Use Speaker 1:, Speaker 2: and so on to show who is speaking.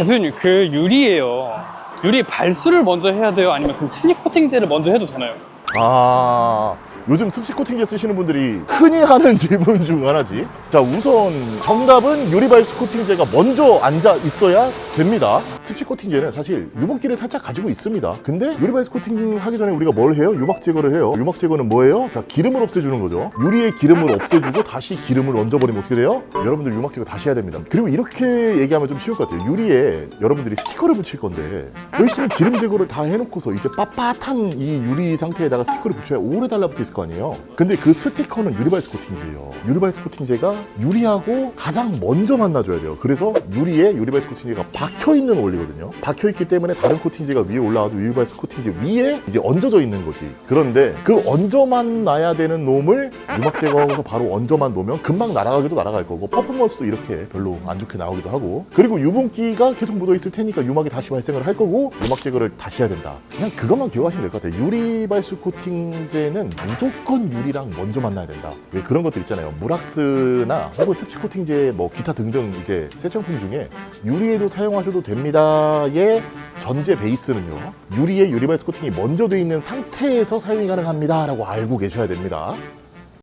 Speaker 1: 대표님 그 유리예요. 유리 발수를 먼저 해야 돼요? 아니면 그 스직 코팅제를 먼저 해도 되나요?
Speaker 2: 아 요즘 습식 코팅제 쓰시는 분들이 흔히 하는 질문 중 하나지 자 우선 정답은 유리바이스 코팅제가 먼저 앉아 있어야 됩니다 습식 코팅제는 사실 유분기를 살짝 가지고 있습니다. 근데 유리바이스 코팅 하기 전에 우리가 뭘 해요? 유막 제거를 해요. 유막 제거는 뭐예요? 자 기름을 없애주는 거죠. 유리의 기름을 없애주고 다시 기름을 얹어버리면 어떻게 돼요? 여러분들 유막 제거 다시 해야 됩니다. 그리고 이렇게 얘기하면 좀 쉬울 것 같아요. 유리에 여러분들이 스티커를 붙일 건데 열심히 기름 제거를 다 해놓고서 이제 빳빳한 이 유리 상태에다가 스티커를 붙여야 오래 달라붙어 있을 거 아니에요? 근데 그 스티커는 유리바이스 코팅제예요. 유리바이스 코팅제가 유리하고 가장 먼저 만나줘야 돼요. 그래서 유리에 유리바이스 코팅제가 박혀있는 원리 거든요. 박혀있기 때문에 다른 코팅제가 위에 올라와도 유리바이스 코팅제 위에 이제 얹어져 있는 거지. 그런데 그 얹어만 놔야 되는 놈을 유막 제거하고서 바로 얹어만 놓으면 금방 날아가기도 날아갈 거고 퍼포먼스도 이렇게 별로 안 좋게 나오기도 하고. 그리고 유분기가 계속 묻어 있을 테니까 유막이 다시 발생을 할 거고 유막 제거를 다시 해야 된다. 그냥 그것만 기억하시면 될 것 같아요. 유리발수 코팅제는 무조건 유리랑 먼저 만나야 된다. 왜 그런 것들 있잖아요. 무락스나 혹은 습식 코팅제 뭐 기타 등등 이제 세정품 중에 유리에도 사용하셔도 됩니다 의 전제 베이스는요 유리에 유리발수 코팅이 먼저 돼 있는 상태에서 사용이 가능합니다 라고 알고 계셔야 됩니다